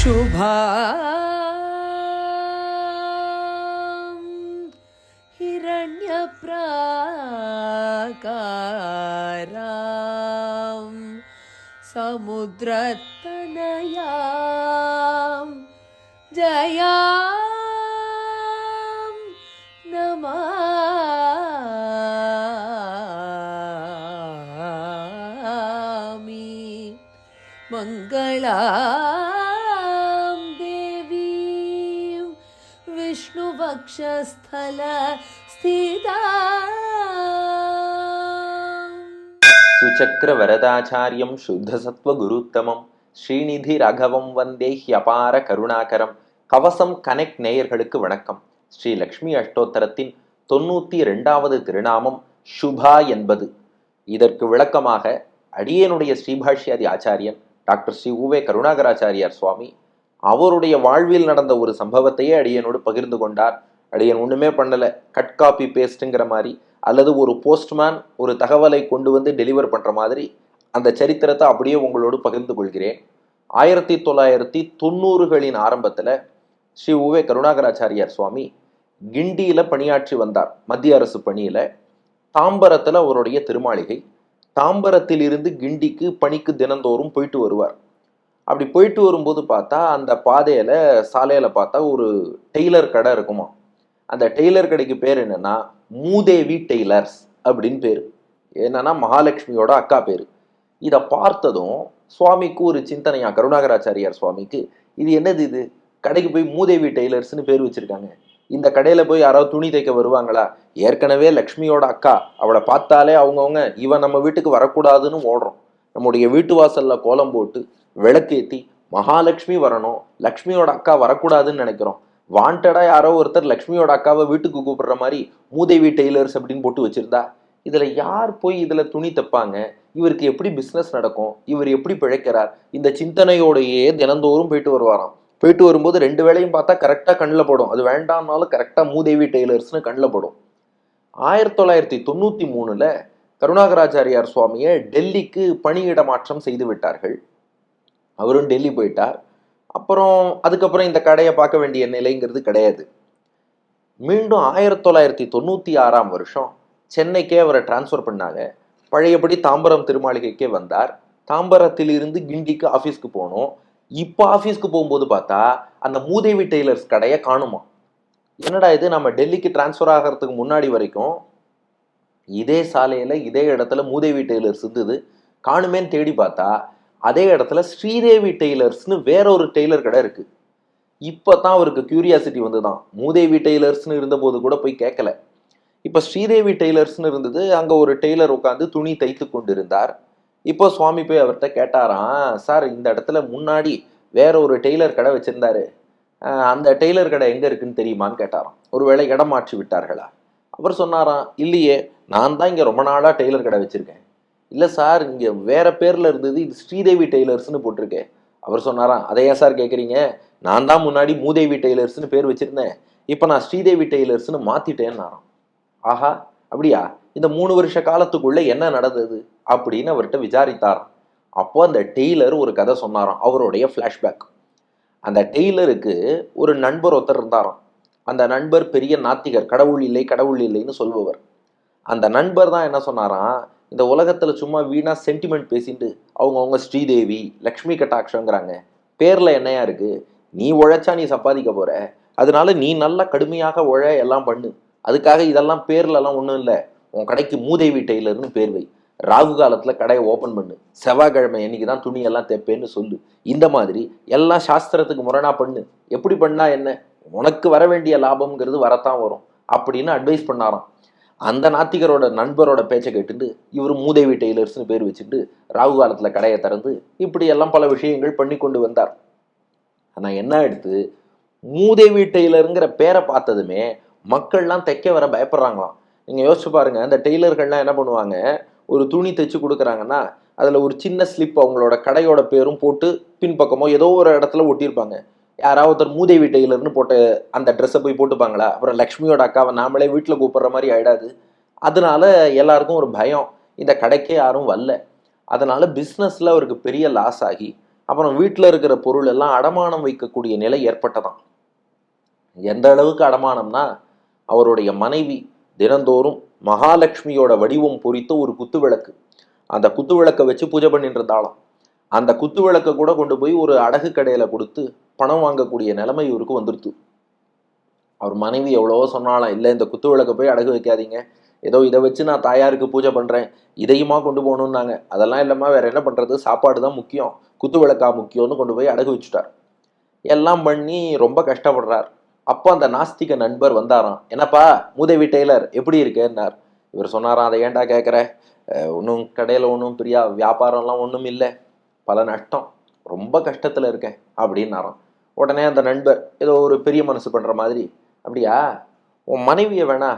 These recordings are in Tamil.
शुभा हिरण्यप्राकारां समुद्रतनयां जया मङ्गलां देवीं विष्णुवक्षस्थल स्थिता சுச்சக்கர வரதாச்சாரியம் சுத்தசத்வ குருத்தமம் ஸ்ரீநிதி ராகவம் வந்தே ஹியபார கருணாகரம் கவசம் கனெக்ட் நேயர்களுக்கு வணக்கம் ஸ்ரீ லக்ஷ்மி அஷ்டோத்தரத்தின் தொண்ணூத்தி இரண்டாவது திருநாமம் சுபா என்பது இதற்கு விளக்கமாக அடியனுடைய ஸ்ரீபாஷ்யாதி ஆச்சாரியன் டாக்டர் ஸ்ரீ உவே கருணாகராச்சாரியார் சுவாமி அவருடைய வாழ்வில் நடந்த ஒரு சம்பவத்தையே அடியனோடு பகிர்ந்து கொண்டார். அடியன் ஒன்றுமே பண்ணலை. கட் காப்பி பேஸ்ட்டுங்கிற மாதிரி அல்லது ஒரு போஸ்ட்மேன் ஒரு தகவலை கொண்டு வந்து டெலிவர் பண்ணுற மாதிரி அந்த சரித்திரத்தை அப்படியே உங்களோடு பகிர்ந்து கொள்கிறேன். ஆயிரத்தி தொள்ளாயிரத்தி தொண்ணூறுகளின் ஆரம்பத்தில் ஸ்ரீ உவே கருணாகராச்சாரியார் சுவாமி கிண்டியில் பணியாற்றி வந்தார். மத்திய அரசு பணியில் தாம்பரத்தில் அவருடைய திருமாளிகை. தாம்பரத்தில் இருந்து கிண்டிக்கு பணிக்கு தினந்தோறும் போயிட்டு வருவார். அப்படி போயிட்டு வரும்போது பார்த்தா அந்த பாதையில சாலையில பார்த்தா ஒரு டெய்லர் கடை இருக்குமா? அந்த டெய்லர் கடைக்கு பேர் என்னன்னா மூதேவி டெய்லர்ஸ் அப்படின்னு பேர். என்னன்னா மகாலட்சுமியோட அக்கா பேர். இதை பார்த்ததும் சுவாமிக்கு ஒரு சிந்தனையா கருணாகராச்சாரியார் சுவாமிக்கு இது என்னது இது? கடைக்கு போய் மூதேவி டெய்லர்ஸ்னு பேர் வச்சிருக்காங்க. இந்த கடையில் போய் யாராவது துணி தைக்க வருவாங்களா? ஏற்கனவே லக்ஷ்மியோட அக்கா. அவளை பார்த்தாலே அவங்கவுங்க இவன் நம்ம வீட்டுக்கு வரக்கூடாதுன்னு ஓடுறோம் நம்முடைய வீட்டு வாசலில் கோலம் போட்டு விளக்கேற்றி மகாலட்சுமி வரணும். லக்ஷ்மியோட அக்கா வரக்கூடாதுன்னு நினைக்கிறோம். வாண்டடாக யாரோ ஒருத்தர் லக்ஷ்மியோட அக்காவை வீட்டுக்கு கூப்பிடுற மாதிரி மூதேவி டெய்லர்ஸ் அப்படின்னு போட்டு வச்சுருந்தா இதில் யார் போய் இதில் துணி தைப்பாங்க? இவருக்கு எப்படி பிஸ்னஸ் நடக்கும்? இவர் எப்படி பிழைக்கிறார்? இந்த சிந்தனையோடையே தினந்தோறும் போயிட்டு வருவாராம். போயிட்டு வரும்போது ரெண்டு வேளையும் பார்த்தா கரெக்டாக கண்ணில் படும். அது வேண்டாம்னாலும் கரெக்டாக மூதேவி டெய்லர்ஸ்னு கண்ணில் படும். ஆயிரத்தி தொள்ளாயிரத்தி தொண்ணூற்றி மூணில் கருணாகராச்சாரியார் சுவாமியை டெல்லிக்கு பணியிட மாற்றம் செய்து விட்டார்கள். அவரும் டெல்லி போயிட்டார். அப்புறம் அதுக்கப்புறம் இந்த கடையை பார்க்க வேண்டிய நிலைங்கிறது கிடையாது. மீண்டும் ஆயிரத்தி தொள்ளாயிரத்தி தொண்ணூற்றி ஆறாம் வருஷம் சென்னைக்கே அவரை டிரான்ஸ்ஃபர் பண்ணாங்க. பழையபடி தாம்பரம் திருமாளிகைக்கே வந்தார். தாம்பரத்தில் இருந்து கிண்டிக்கு ஆஃபீஸ்க்கு போனோம். இப்போ ஆஃபீஸ்க்கு போகும்போது பார்த்தா அந்த மூதேவி டெய்லர்ஸ் கடையை காணுமா? என்னடா இது நம்ம டெல்லிக்கு டிரான்ஸ்ஃபர் ஆகிறதுக்கு முன்னாடி வரைக்கும் இதே சாலையில் இதே இடத்துல மூதேவி டெய்லர்ஸ் இருந்தது. காணுமேன்னு தேடி பார்த்தா அதே இடத்துல ஸ்ரீதேவி டெய்லர்ஸ்னு வேற ஒரு டெய்லர் கடை இருக்கு. இப்போ தான் அவருக்கு கியூரியாசிட்டி வந்து தான் மூதேவி டெய்லர்ஸ்னு இருந்தபோது கூட போய் கேட்கல. இப்போ ஸ்ரீதேவி டெய்லர்ஸ்னு இருந்தது அங்கே ஒரு டெய்லர் உட்காந்து துணி தைத்து கொண்டிருந்தார். இப்போ சுவாமி போய் அவர்கிட்ட கேட்டாராம் சார் இந்த இடத்துல முன்னாடி வேற ஒரு டெய்லர் கடை வச்சிருந்தாரு. அந்த டெய்லர் கடை எங்கே இருக்குன்னு தெரியுமான்னு கேட்டாராம். ஒருவேளை இடம் மாற்றி விட்டார்களா? அவர் சொன்னாராம் இல்லையே நான் தான் இங்கே ரொம்ப நாளாக டெய்லர் கடை வச்சுருக்கேன். இல்லை சார் இங்கே வேற பேரில் இருந்தது இது ஸ்ரீதேவி டெய்லர்ஸ்னு போட்டிருக்கேன் அவர் சொன்னாராம் அதை ஏன் சார் கேட்குறீங்க நான் தான் முன்னாடி மூதேவி டெய்லர்ஸ்னு பேர் வச்சுருந்தேன். இப்போ நான் ஸ்ரீதேவி டெய்லர்ஸ்னு மாத்திட்டேன்னாராம். ஆஹா அப்படியா? இந்த மூணு வருஷ காலத்துக்குள்ள என்ன நடந்தது அப்படின்னு அவர்கிட்ட விசாரித்தாராம். அப்போ அந்த டெய்லர் ஒரு கதை சொன்னாராம் அவருடைய ஃப்ளாஷ்பேக் அந்த டெய்லருக்கு ஒரு நண்பர் ஒருத்தர் இருந்தாராம். அந்த நண்பர் பெரிய நாத்திகர் கடவுள் இல்லை கடவுள் இல்லைன்னு சொல்பவர். அந்த நண்பர் தான் என்ன சொன்னாராம் இந்த உலகத்தில் சும்மா வீணாக சென்டிமெண்ட் பேசிட்டு அவங்கவுங்க ஸ்ரீதேவி லக்ஷ்மி கட்டாட்சங்கிறாங்க பேரில் என்னையா இருக்குது நீ உழைச்சா நீ சம்பாதிக்க போகிற அதனால நீ நல்லா கடுமையாக உழ எல்லாம் பண்ணு. அதுக்காக இதெல்லாம் பேர்லலாம் ஒன்றும் இல்லை. உன் கடைக்கு மூதேவி டெய்லர்னு பேர் வை. ராகு காலத்தில் கடையை ஓப்பன் பண்ணு. செவ்வாய்க்கிழமை என்னைக்கு தான் துணியெல்லாம் தைப்பேன்னு சொல்லு. இந்த மாதிரி எல்லாம் சாஸ்திரத்துக்கு முரணாக பண்ணு. எப்படி பண்ணா என்ன? உனக்கு வர வேண்டிய லாபம்ங்கிறது வரத்தான் வரும் அப்படின்னு அட்வைஸ் பண்ணாராம். அந்த நாத்திகரோட நண்பரோட பேச்சை கேட்டுட்டு இவர் மூதேவி டெய்லர்ஸ்னு பேர் வச்சுட்டு ராகு காலத்தில் கடையை திறந்து இப்படி எல்லாம் பல விஷயங்கள் பண்ணி கொண்டு வந்தார். ஆனால் என்ன எடுத்து? மூதேவி டெய்லருங்கிற பேரை பார்த்ததுமே மக்கள்லாம் தைக்க வர பயப்படுறாங்களாம். நீங்கள் யோசிச்சு பாருங்கள் அந்த டெய்லர்கள்லாம் என்ன பண்ணுவாங்க? ஒரு துணி தைச்சு கொடுக்குறாங்கன்னா அதில் ஒரு சின்ன ஸ்லிப் அவங்களோட கடையோட பேரும் போட்டு பின்பக்கமோ ஏதோ ஒரு இடத்துல ஒட்டியிருப்பாங்க. யாராவது ஒருத்தர் மூதேவி டெய்லர்னு போட்ட அந்த ட்ரெஸ்ஸை போய் போட்டுப்பாங்களா? அப்புறம் லக்ஷ்மியோட அக்காவை நாமளே வீட்டில் கூப்பிட்ற மாதிரி ஆகிடாது அதனால எல்லாருக்கும் ஒரு பயம். இந்த கடைக்கே யாரும் வரல. அதனால பிஸ்னஸில் அவருக்கு பெரிய லாஸ் ஆகி அப்புறம் வீட்டில் இருக்கிற பொருள் எல்லாம் அடமானம் வைக்கக்கூடிய நிலை ஏற்பட்டதாம். எந்த அளவுக்கு அடமானம்னா அவருடைய மனைவி தினந்தோறும் மகாலட்சுமியோட வடிவம் பொறித்த ஒரு குத்து விளக்கு அந்த குத்து விளக்கை வச்சு பூஜை பண்ணிட்டு இருந்தாளாம் அந்த குத்து விளக்கை கூட கொண்டு போய் ஒரு அடகு கடையில கொடுத்து பணம் வாங்கக்கூடிய நிலைமை இவருக்கு வந்துடுத்து அவர் மனைவி எவ்வளவோ சொன்னாலாம் இல்லை இந்த குத்து விளக்கை போய் அடகு வைக்காதீங்க. ஏதோ இதை வச்சு நான் தாயாருக்கு பூஜை பண்ணுறேன் இதையுமா கொண்டு போகணுன்னாங்க அதெல்லாம் இல்லைம்மா வேற என்ன பண்ணுறது சாப்பாடு தான் முக்கியம். குத்து விளக்கா முக்கியம்னு கொண்டு போய் அடகு வச்சுட்டார். எல்லாம் பண்ணி ரொம்ப கஷ்டப்படுறார். அப்போ அந்த நாஸ்திக நண்பர் வந்தாராம். என்னப்பா மூதேவி டெய்லர் எப்படி இருக்கேன்னார் இவர் சொன்னாராம் அதை ஏன்டா கேட்குற ஒன்றும் கடையில் ஒன்றும் பெரிய வியாபாரம்லாம் ஒன்றும் இல்லை. பல நஷ்டம். ரொம்ப கஷ்டத்தில் இருக்கேன் அப்படின்னாராம். உடனே அந்த நண்பர் ஏதோ ஒரு பெரிய மனசு பண்ணுற மாதிரி. அப்படியா? உன் மனைவியை வேணா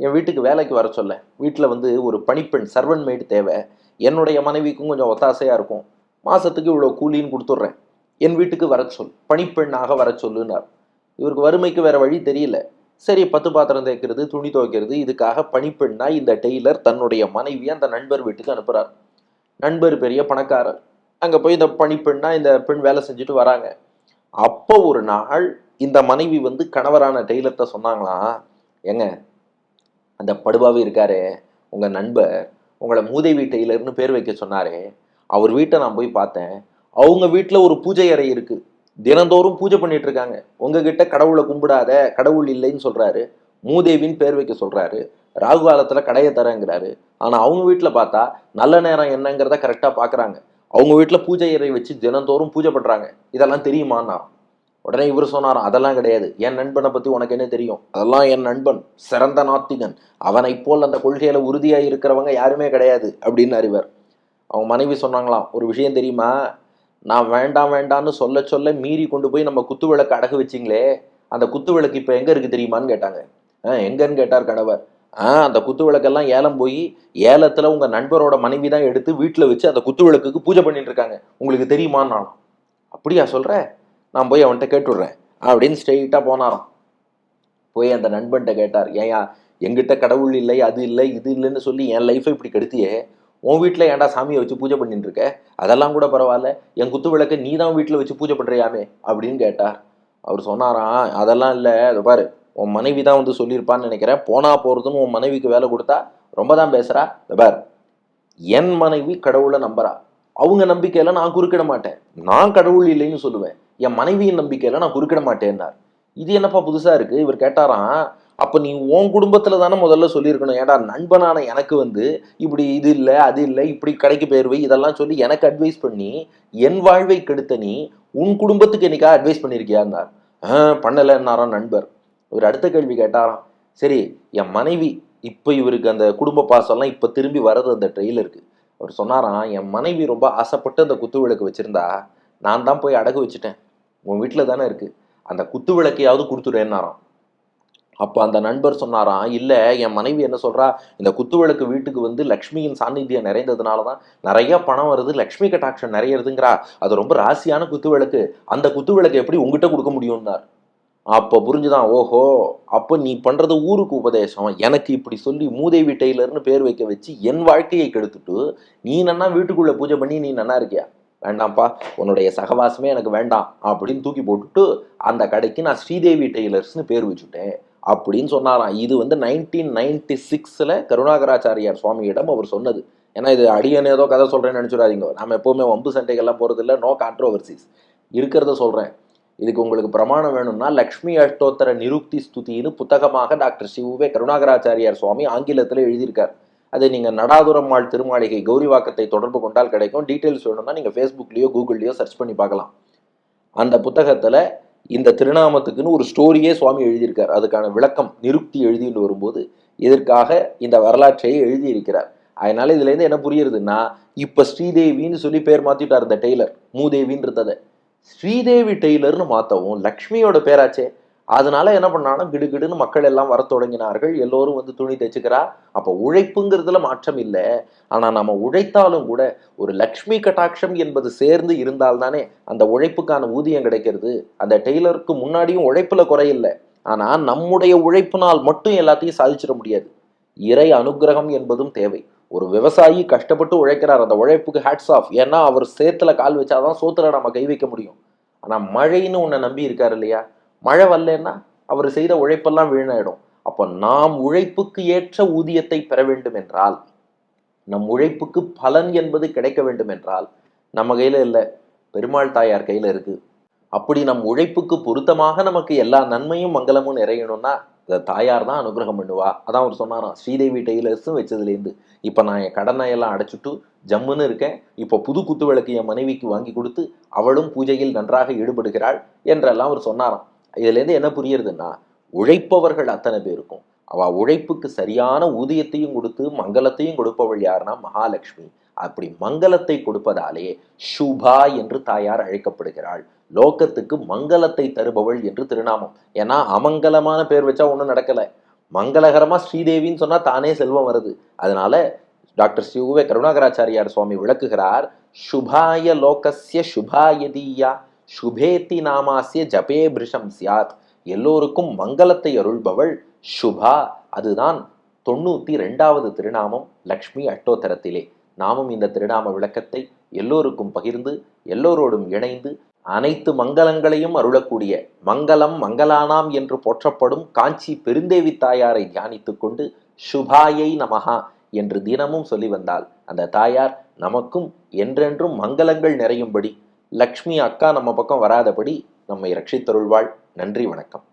என் வீட்டுக்கு வேலைக்கு வர சொல்ல. வீட்டில் வந்து ஒரு பணிப்பெண் சர்வன் மெய்டு தேவை. என்னுடைய மனைவிக்கும் கொஞ்சம் ஒத்தாசையாக இருக்கும். மாதத்துக்கு இவ்வளோ கூலின்னு கொடுத்துட்றேன். என் வீட்டுக்கு வர சொல். பணிப்பெண்ணாக வர சொல்லுனார் இவருக்கு வறுமைக்கு வேற வழி தெரியல. சரி பத்து பாத்திரம் தேய்க்கிறது துணி துவைக்கிறது இதுக்காக பணிப்பெண்ணா இந்த டெய்லர் தன்னுடைய மனைவியை அந்த நண்பர் வீட்டுக்கு அனுப்புறார். நண்பர் பெரிய பணக்காரர். அங்கே போய் இந்த பணிப்பெண்ணா இந்த பெண் வேலை செஞ்சுட்டு வராங்க. அப்போ ஒரு நாள் இந்த மனைவி வந்து கணவரான டெய்லர்கிட்ட சொன்னாங்களாம் ஏங்க அந்த படுபாவே இருக்காரே உங்க நண்பர் உங்களை மூதேவி டெய்லர்னு பேர் வைக்க சொன்னாரே அவர் வீட்டை நான் போய் பார்த்தேன். அவங்க வீட்டில் ஒரு பூஜை அறை இருக்குது தினந்தோறும் பூஜை பண்ணிட்டு இருக்காங்க. உங்ககிட்ட கடவுளை கும்பிடாத கடவுள் இல்லைன்னு சொல்றாரு. மூதேவின்னு பேர் வைக்க சொல்றாரு. ராகு காலத்துல கடையை தரேங்கிறாரு. ஆனா அவங்க வீட்டுல பார்த்தா நல்ல நேரம் என்னங்கிறத கரெக்டா பாக்குறாங்க. அவங்க வீட்டுல பூஜை இறை வச்சு தினந்தோறும் பூஜை பண்றாங்க. இதெல்லாம் தெரியுமான்னா உடனே இவர் சொன்னாராம் அதெல்லாம் கிடையாது. என் நண்பனை பத்தி உனக்கு என்ன தெரியும்? அதெல்லாம் என் நண்பன் சிறந்த நாத்திகன். அவனை போல் அந்த கொள்கையில உறுதியா இருக்கிறவங்க யாருமே கிடையாது. அப்படின்னு அறிவர் அவங்க மனைவி சொன்னாங்களாம் ஒரு விஷயம் தெரியுமா? நான் வேண்டாம் வேண்டாம்னு சொல்ல சொல்ல மீறி கொண்டு போய் நம்ம குத்து விளக்கு அடகு வச்சிங்களே அந்த குத்து விளக்கு இப்போ எங்கே இருக்குது தெரியுமான்னு கேட்டாங்க. ஆ எங்கன்னு கேட்டார் கணவர். ஆ அந்த குத்து விளக்கெல்லாம் ஏலம் போய் ஏலத்தில் உங்கள் நண்பரோட மனைவி தான் எடுத்து வீட்டில் வச்சு அந்த குத்து விளக்குக்கு பூஜை பண்ணிட்டு இருக்காங்க. உங்களுக்கு தெரியுமான்னு அப்படியா சொல்கிற நான் போய் அவன்கிட்ட கேட்டுடுறேன் அப்படின்னு ஸ்ட்ரெயிட்டாக போனாராம். போய் அந்த நண்பன்கிட்ட கேட்டார் ஏயா எங்கிட்ட கடவுள் இல்லை அது இல்லை இது இல்லைன்னு சொல்லி என் லைஃப்பை இப்படி கெடுத்தியே உன் வீட்டில் ஏன்டா சாமியை வச்சு பூஜை பண்ணிட்டு இருக்க அதெல்லாம் கூட பரவாயில்ல. என் குத்து விளக்க நீ தான் வீட்டில் வச்சு பூஜை பண்ணுறியாமே அப்படின்னு கேட்டார். அவர் சொன்னாராம் அதெல்லாம் இல்லை. அதை பாரு உன் மனைவி தான் வந்து சொல்லியிருப்பான்னு நினைக்கிறேன். போனா போகிறதுன்னு உன் மனைவிக்கு வேலை கொடுத்தா ரொம்ப தான் பேசுகிறா இந்த பார் என் மனைவி கடவுளை நம்புறா. அவங்க நம்பிக்கையில் நான் குறுக்கிட மாட்டேன். நான் கடவுள் இல்லைன்னு சொல்லுவேன். என் மனைவியின் நம்பிக்கையில் நான் குறுக்கிட மாட்டேன்னார். இது என்னப்பா புதுசாக இருக்குது இவர் கேட்டாராம் அப்போ நீ உன் குடும்பத்தில் தானே முதல்ல சொல்லியிருக்கணும். ஏடா நண்பனான எனக்கு வந்து இப்படி இது இல்லை அது இல்லை இப்படி கடைக்கு போயிருவை இதெல்லாம் சொல்லி எனக்கு அட்வைஸ் பண்ணி என் வாழ்வை கெடுத்த நீ உன் குடும்பத்துக்கு என்னைக்கா அட்வைஸ் பண்ணியிருக்கியான்னார். ஆ பண்ணலைன்னாராம் நண்பர். இவர் அடுத்த கேள்வி கேட்டாராம். சரி என் மனைவி இப்போ இவருக்கு அந்த குடும்ப பாசம்லாம் இப்போ திரும்பி வர்றது அந்த ட்ரெயிலருக்கு அவர் சொன்னாராம் என் மனைவி ரொம்ப ஆசைப்பட்டு அந்த குத்து விளக்கு வச்சுருந்தா நான் தான் போய் அடகு வச்சுட்டேன். உன் வீட்டில் தானே இருக்குது அந்த குத்து விளக்கையாவது கொடுத்துடுறேன்னாராம். அப்போ அந்த நண்பர் சொன்னாராம் இல்லை என் மனைவி என்ன சொல்றா இந்த குத்து விளக்கு வீட்டுக்கு வந்து லக்ஷ்மியின் சாநித்தியம் நிறைந்ததுனால தான் நிறைய பணம் வருது லக்ஷ்மி கட்டாட்சம் நிறையிறதுங்கிறா அது ரொம்ப ராசியான குத்து விளக்கு அந்த குத்து விளக்கு எப்படி உங்ககிட்ட கொடுக்க முடியும்னார்? அப்போ புரிஞ்சுதான் ஓஹோ அப்போ நீ பண்ணுறது ஊருக்கு உபதேசம் எனக்கு இப்படி சொல்லி மூதேவி டெய்லர்னு பேர் வைக்க வச்சு என் வாழ்க்கையை கெடுத்துட்டு நீ நன்னா வீட்டுக்குள்ளே பூஜை பண்ணி நீ நன்னா இருக்கியா? வேண்டாம்ப்பா உன்னுடைய சகவாசமே எனக்கு வேண்டாம் அப்படின்னு தூக்கி போட்டுட்டு அந்த கடைக்கு நான் ஸ்ரீதேவி டெய்லர்ஸ்னு பேர் வச்சுட்டேன். அப்படின்னு சொன்னாராம். இது வந்து நைன்டீன் நைன்டி சிக்ஸில் கருணாகராச்சாரியார் சுவாமியிடம் அவர் சொன்னது. ஏன்னா இது அடியன் ஏதோ கதை சொல்கிறேன்னு நினச்சிடாதீங்க. நம்ம எப்போவுமே வம்பு சண்டைகள்லாம் போகிறதில்ல நோ கான்ட்ரோவர்சிஸ் இருக்கிறத சொல்கிறேன் இதுக்கு உங்களுக்கு பிரமாணம் வேணும்னா லக்ஷ்மி அஷ்டோத்தர நிருக்தி ஸ்துதின்னு புத்தகமாக டாக்டர் சிவுவே கருணாகராச்சாரியார் சுவாமி ஆங்கிலத்தில் எழுதியிருக்கார். அது நீங்கள் நடாதுரம்மாள் திருமாளிகை கௌரிவாக்கத்தை தொடர்பு கொண்டால் கிடைக்கும். டீட்டெயில்ஸ் வேணும்னா நீங்கள் ஃபேஸ்புக்லேயோ கூகுள்லேயோ சர்ச் பண்ணி பார்க்கலாம். அந்த புத்தகத்தில் இந்த திருநாமத்துக்குன்னு ஒரு ஸ்டோரியே சுவாமி எழுதியிருக்கார். அதுக்கான விளக்கம் நிருக்தி எழுதிட்டு வரும்போது இதற்காக இந்த வரலாற்றை எழுதியிருக்கிறார். அதனால இதுலேருந்து என்ன புரியுறதுன்னா இப்போ ஸ்ரீதேவின்னு சொல்லி பேர் மாற்றிட்டார் இந்த டெய்லர். மூதேவின்றதை. ஸ்ரீதேவி டெய்லர்னு மாற்றவும் லக்ஷ்மியோட பேராச்சே. அதனால என்ன பண்ணாலும் கிடுகிடுன்னு மக்கள் எல்லாம் வர தொடங்கினார்கள். எல்லோரும் வந்து துணி தைச்சுக்கிறா. அப்போ உழைப்புங்கிறதுல மாற்றம் இல்லை. ஆனால் நம்ம உழைத்தாலும் கூட ஒரு லக்ஷ்மி கட்டாட்சம் என்பது சேர்ந்து இருந்தால்தானே அந்த உழைப்புக்கான ஊதியம் கிடைக்கிறது. அந்த டெய்லருக்கு முன்னாடியும் உழைப்புல குறையில்லை ஆனால் நம்முடைய உழைப்பினால் மட்டும் எல்லாத்தையும் சாதிச்சிட முடியாது. இறை அனுக்கிரகம் என்பதும் தேவை. ஒரு விவசாயி கஷ்டப்பட்டு உழைக்கிறார். அந்த உழைப்புக்கு ஹேட்ஸ் ஆஃப் ஏன்னா அவர் சேத்துல கால் வச்சாதான் சோத்துல நம்ம கை வைக்க முடியும். ஆனால் மழைன்னு உன்னை நம்பி இருக்கார் இல்லையா? மழை வரலன்னா அவர் செய்த உழைப்பெல்லாம் வீணாயிடும். அப்போ நாம் உழைப்புக்கு ஏற்ற ஊதியத்தை பெற வேண்டும் என்றால் நம் உழைப்புக்கு பலன் என்பது கிடைக்க வேண்டும் என்றால் நம்ம கையில் இல்லை பெருமாள் தாயார் கையில் இருக்கு. அப்படி நம் உழைப்புக்கு பொருத்தமாக நமக்கு எல்லா நன்மையும் மங்களமும் நிறையணும்னா தாயார் தான் அனுகிரகம் பண்ணுவா. அதான் அவர் சொன்னாராம் ஸ்ரீதேவி டெய்லர்ஸும் வச்சதுலேருந்து இப்போ நான் என் கடனை எல்லாம் அடைச்சிட்டு ஜம்முன்னு இருக்கேன். இப்போ புது குத்து விளக்கு என் மனைவிக்கு வாங்கி கொடுத்து அவளும் பூஜையில் நன்றாக ஈடுபடுகிறாள் என்றெல்லாம் அவர் சொன்னாராம். இதுலேருந்து என்ன புரியுறதுன்னா உழைப்பவர்கள் அத்தனை பேருக்கும் அவள் உழைப்புக்கு சரியான ஊதியத்தையும் கொடுத்து மங்களத்தையும் கொடுப்பவள் யாருன்னா மகாலட்சுமி. அப்படி மங்களத்தை கொடுப்பதாலே சுபா என்று தாயார் அழைக்கப்படுகிறாள். லோகத்துக்கு மங்களத்தை தருபவள் என்று திருநாமம். ஏன்னா அமங்கலமான பேர் வச்சா ஒன்றும் நடக்கலை. மங்களகரமா ஸ்ரீதேவின்னு சொன்னா தானே செல்வம் வருது. அதனால டாக்டர் சிவுவே கருணாகராச்சாரியார் சுவாமி விளக்குகிறார் சுபாய லோகசிய சுபாயதீயா சுபேத்தி நாமாசிய ஜபே பிருஷம் சியாத் எல்லோருக்கும் மங்களத்தை அருள்பவள் சுபா அதுதான் தொண்ணூற்றி ரெண்டாவது திருநாமம் லக்ஷ்மி அட்டோத்தரத்திலே நாமும் இந்த திருநாம விளக்கத்தை எல்லோருக்கும் பகிர்ந்து எல்லோரோடும் இணைந்து அனைத்து மங்களங்களையும் அருளக்கூடிய மங்களம் மங்களானாம் என்று போற்றப்படும் காஞ்சி பெருந்தேவி தாயாரை தியானித்து கொண்டு சுபாயை நமகா என்று தினமும் சொல்லி வந்தால் அந்த தாயார் நமக்கும் என்றென்றும் மங்களங்கள் நிறையும்படி லக்ஷ்மி அக்கா நம்ம பக்கம் வராதபடி நம்மை ரட்சித்தருள்வாள். நன்றி வணக்கம்.